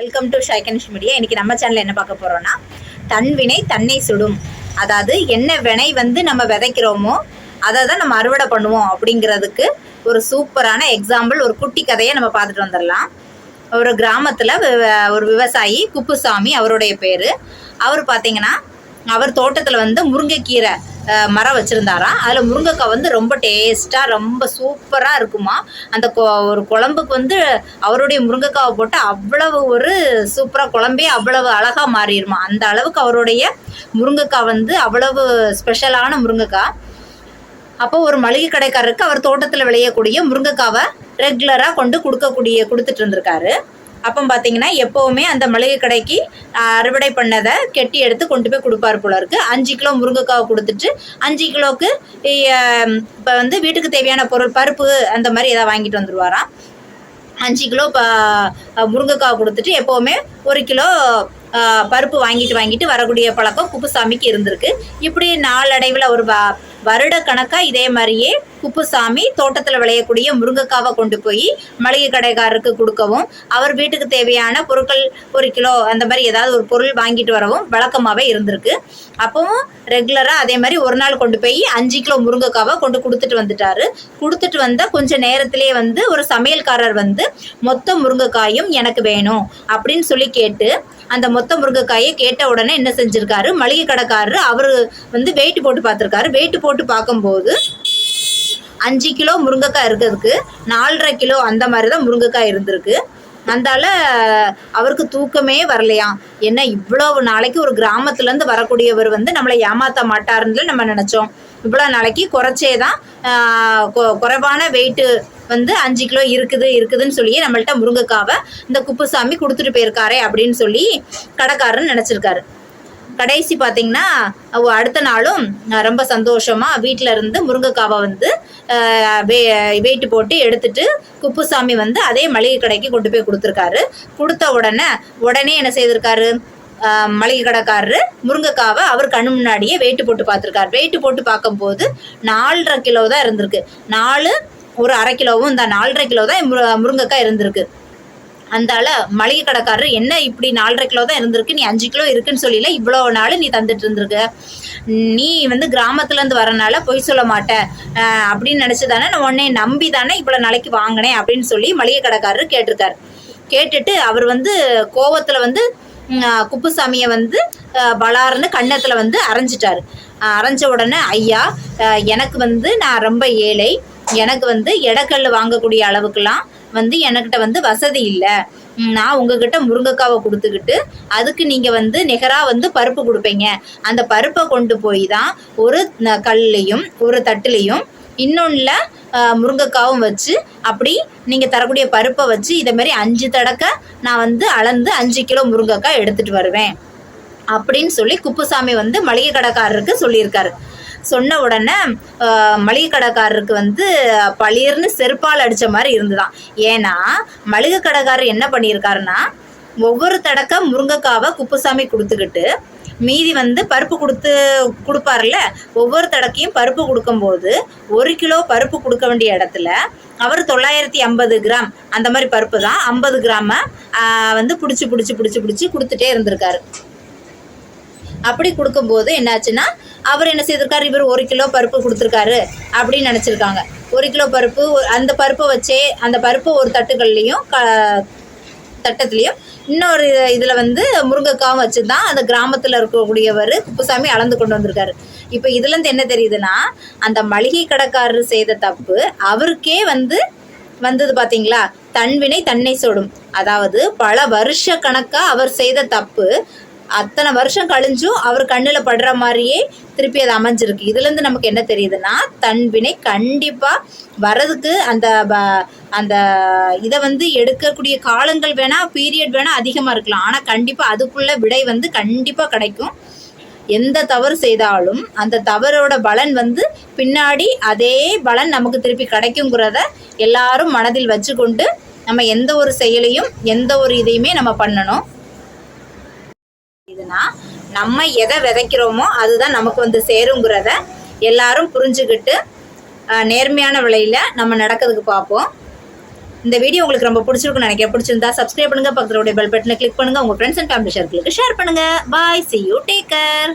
Welcome to ஷைகனிஷ் media இன்னைக்கு நம்ம channel என்ன பார்க்க போகிறோம்னா தன்வினை தன்னை சுடும். அதாவது என்ன வினை வந்து நம்ம விதைக்கிறோமோ அதை தான் நம்ம அறுவடை பண்ணுவோம் அப்படிங்கிறதுக்கு ஒரு சூப்பரான எக்ஸாம்பிள் ஒரு குட்டி கதையை நம்ம பார்த்துட்டு வந்துடலாம். ஒரு கிராமத்தில் ஒரு விவசாயி குப்புசாமி அவருடைய பேர். அவர் பார்த்தீங்கன்னா அவர் தோட்டத்தில் வந்து முருங்கைக்கீரை மரம் வச்சுருந்தாராம். அதில் முருங்கைக்காய் வந்து ரொம்ப டேஸ்ட்டாக ரொம்ப சூப்பராக இருக்குமா. அந்த கொ- ஒரு குழம்புக்கு வந்து அவருடைய முருங்கைக்காவை போட்டு அவ்வளவு ஒரு சூப்பராக குழம்பே அவ்வளவு அழகாக மாறிடுமா. அந்த அளவுக்கு அவருடைய முருங்கைக்காய் வந்து அவ்வளவு ஸ்பெஷலான முருங்கைக்காய். அப்போ ஒரு மளிகை கடைக்காரருக்கு அவர் தோட்டத்தில் விளையக்கூடிய முருங்கைக்காவை ரெகுலராக கொண்டு கொடுக்கக்கூடிய கொடுத்துட்டு இருந்திருக்காரு. அப்போ பார்த்தீங்கன்னா எப்போவுமே அந்த மளிகை கடைக்கு அறுவடை பண்ணதை கெட்டி எடுத்து கொண்டு போய் கொடுப்பாரு போல இருக்கு. அஞ்சு கிலோ முருங்கைக்காவை கொடுத்துட்டு அஞ்சு கிலோவுக்கு இப்போ வந்து வீட்டுக்கு தேவையான பொருள் பருப்பு அந்த மாதிரி ஏதாவது வாங்கிட்டு வந்துருவாராம். அஞ்சு கிலோ ப முருங்கைக்காய் கொடுத்துட்டு எப்போவுமே ஒரு கிலோ பருப்பு வாங்கிட்டு வாங்கிட்டு வரக்கூடிய பழக்கம் குப்புசாமிக்கு இருந்திருக்கு. இப்படி நாளடைவில் ஒரு வருட கணக்காக இதே மாதிரியே குப்புசாமி தோட்டத்தில் விளையக்கூடிய முருங்கைக்காவை கொண்டு போய் மளிகை கடைக்காரருக்கு கொடுக்கவும் அவர் வீட்டுக்கு தேவையான பொருட்கள் ஒரு கிலோ அந்த மாதிரி ஏதாவது ஒரு பொருள் வாங்கிட்டு வரவும் வழக்கமாகவே இருந்திருக்கு. அப்பவும் ரெகுலராக அதே மாதிரி ஒரு நாள் கொண்டு போய் அஞ்சு கிலோ முருங்கைக்காவை கொண்டு கொடுத்துட்டு வந்துட்டாரு. கொடுத்துட்டு வந்தால் கொஞ்சம் நேரத்திலேயே வந்து ஒரு சமையல்காரர் வந்து மொத்த முருங்கைக்காயும் எனக்கு வேணும் அப்படின்னு சொல்லி கேட்டு அந்த மொத்த முருங்கைக்காயை கேட்ட உடனே என்ன செஞ்சிருக்காரு? மளிகை கடைக்காரரு அவர் வந்து வெயிட் போட்டு பார்த்துருக்காரு. வெயிட் போட்டு பார்க்கும்போது அஞ்சு கிலோ முருங்கைக்காய் இருக்கிறதுக்கு நாலரை கிலோ அந்த மாதிரி தான் முருங்கைக்காய் இருந்திருக்கு. அந்தால அவருக்கு தூக்கமே வரலையாம் என்ன இவ்வளோ நாளைக்கு ஒரு கிராமத்துலேருந்து வரக்கூடியவர் வந்து நம்மளை ஏமாத்த மாட்டாருன்னு நம்ம நினச்சோம். இவ்வளோ நாளைக்கு குறைச்சே தான் கொ- குறைவான வெயிட்டு வந்து அஞ்சு கிலோ இருக்குது இருக்குதுன்னு சொல்லி நம்மள்ட்ட முருங்கைக்காவை இந்த குப்புசாமி கொடுத்துட்டு போயிருக்காரே அப்படின்னு சொல்லி கடைக்காரன் நினச்சிருக்காரு. கடைசி பார்த்தீங்கன்னா அவ அடுத்த நாளும் ரொம்ப சந்தோஷமா வீட்டில் இருந்து முருங்கைக்காவை வந்து வெயிட் போட்டு எடுத்துட்டு குப்புசாமி வந்து அதே மளிகை கடைக்கு கொண்டு போய் கொடுத்துருக்காரு. கொடுத்த உடனே உடனே என்ன செய்திருக்காரு? மளிகை கடைக்காரரு முருங்கைக்காவை அவர் கண்ணு முன்னாடியே வெயிட் போட்டு பார்த்துருக்காரு வெயிட் போட்டு பார்க்கும்போது நாலரை கிலோ தான் இருந்திருக்கு. நாலு ஒரு அரை கிலோவும் இந்த நாலரை கிலோ தான் முருங்கைக்காய் இருந்திருக்கு. அந்தால மளிகை கடைக்காரர் என்ன இப்படி நாலரை கிலோ தான் இருந்திருக்கு? நீ அஞ்சு கிலோ இருக்குன்னு சொல்லல இவ்வளோ நாள் நீ தந்துட்டு இருந்திருக்க. நீ வந்து கிராமத்துலேருந்து வரனால பொய் சொல்ல மாட்ட. அப்படின்னு நினச்சி தானே நான் உன்னை நம்பி தானே இவ்வளோ நாளைக்கு வாங்கினேன் அப்படின்னு சொல்லி மளிகை கடைக்காரர் கேட்டிருக்காரு. கேட்டுட்டு அவர் வந்து கோவத்தில் வந்து குப்புசாமியை வந்து பலார்னு கன்னத்தில் வந்து அரைஞ்சிட்டாரு. அரைஞ்ச உடனே ஐயா எனக்கு வந்து நான் ரொம்ப ஏழை. எனக்கு வந்து எடக்கல் வாங்கக்கூடிய அளவுக்குலாம் வந்து எனக்கிட்ட வந்து வசதி இல்லை. நான் உங்ககிட்ட முருங்கைக்காவை கொடுத்துக்கிட்டு அதுக்கு நீங்கள் வந்து நிகராக வந்து பருப்பு கொடுப்பீங்க. அந்த பருப்பை கொண்டு போய் தான் ஒரு ந- கல்லையும் ஒரு தட்டுலையும் இன்னொன்றில் முருங்கைக்காவும் வச்சு அப்படி நீங்கள் தரக்கூடிய பருப்பை வச்சு இதை மாதிரி அஞ்சு தடக்க நான் வந்து அளந்து அஞ்சு கிலோ முருங்கைக்காய் எடுத்துகிட்டு வருவேன். அப்படின்னு சொல்லி குப்புசாமி வந்து மளிகை கடைக்காரருக்கு சொல்லியிருக்காரு. சொன்ன உடனே மளிகை கடைக்காரருக்கு வந்து பளிர்னு செருப்பால் அடித்த மாதிரி இருந்துதான். ஏன்னா மளிகை கடைக்காரர் என்ன பண்ணியிருக்காருன்னா ஒவ்வொரு தடக்க முருங்கைக்காவை குப்புசாமி கொடுத்துக்கிட்டு மீதி வந்து பருப்பு கொடுத்து கொடுப்பார்ல ஒவ்வொரு தடக்கையும் பருப்பு கொடுக்கும்போது ஒரு கிலோ பருப்பு கொடுக்க வேண்டிய இடத்துல அவர் தொள்ளாயிரத்தி ஐம்பது கிராம் அந்த மாதிரி பருப்பு தான் ஐம்பது கிராம வந்து பிடிச்சி பிடிச்சி பிடிச்சி பிடிச்சி கொடுத்துட்டே இருந்திருக்காரு. அப்படி கொடுக்கும்போது என்னாச்சுன்னா அவர் என்ன செய்திருக்காரு? இவர் ஒரு கிலோ பருப்பு கொடுத்துருக்காரு அப்படின்னு நினச்சிருக்காங்க. ஒரு கிலோ பருப்பு அந்த பருப்பை வச்சே அந்த பருப்பு ஒரு தட்டுகள்லேயும் க தட்டத்துலேயும் இன்னொரு இதில் வந்து முருங்கைக்காவும் வச்சு தான் அந்த கிராமத்தில் இருக்கக்கூடியவர் குப்புசாமி அளந்து கொண்டு வந்திருக்காரு. இப்போ இதுலேருந்து என்ன தெரியுதுன்னா அந்த மளிகை கடைக்காரர் செய்த தப்பு அவருக்கே வந்து வந்தது பார்த்தீங்களா தன்வினை தன்னை சொடும். அதாவது பல வருஷ கணக்காக அவர் செய்த தப்பு அத்தனை வருஷம் கழிஞ்சும் அவர் கண்ணில் படுற மாதிரியே திருப்பி அது அமைஞ்சிருக்கு. இதுலேருந்து நமக்கு என்ன தெரியுதுன்னா தன்வினை கண்டிப்பாக வரதுக்கு அந்த ப- அந்த இதை வந்து எடுக்கக்கூடிய காலங்கள் வேணால் பீரியட் வேணால் அதிகமாக இருக்கலாம். ஆனால் கண்டிப்பாக அதுக்குள்ள விடை வந்து கண்டிப்பாக கிடைக்கும். எந்த தவறு செய்தாலும் அந்த தவறோட பலன் வந்து பின்னாடி அதே பலன் நமக்கு திருப்பி கிடைக்குங்கிறத எல்லாரும் மனதில் வச்சுக்கொண்டு நம்ம எந்த ஒரு செயலையும் எந்த ஒரு இதையுமே நம்ம பண்ணணும். இதுனா நம்ம எதை விதைக்கிறோமோ அதுதான் நமக்கு வந்து சேருங்கிறத எல்லாரும் புரிஞ்சுக்கிட்டு நேர்மையான விலையில் நம்ம நடக்கிறதுக்கு பார்ப்போம். இந்த வீடியோ உங்களுக்கு ரொம்ப பிடிச்சிருக்குன்னு நினைக்கிறேன். பிடிச்சிருந்தா சப்ஸ்கிரைப் பண்ணுங்க பக்கத்துல பெல் பட்டனை கிளிக் பண்ணுங்க. உங்க ஃப்ரெண்ட்ஸ் அண்ட் ஃபேமிலி சர்க்கிளுக்கு ஷேர் பண்ணுங்க. Bye see you take care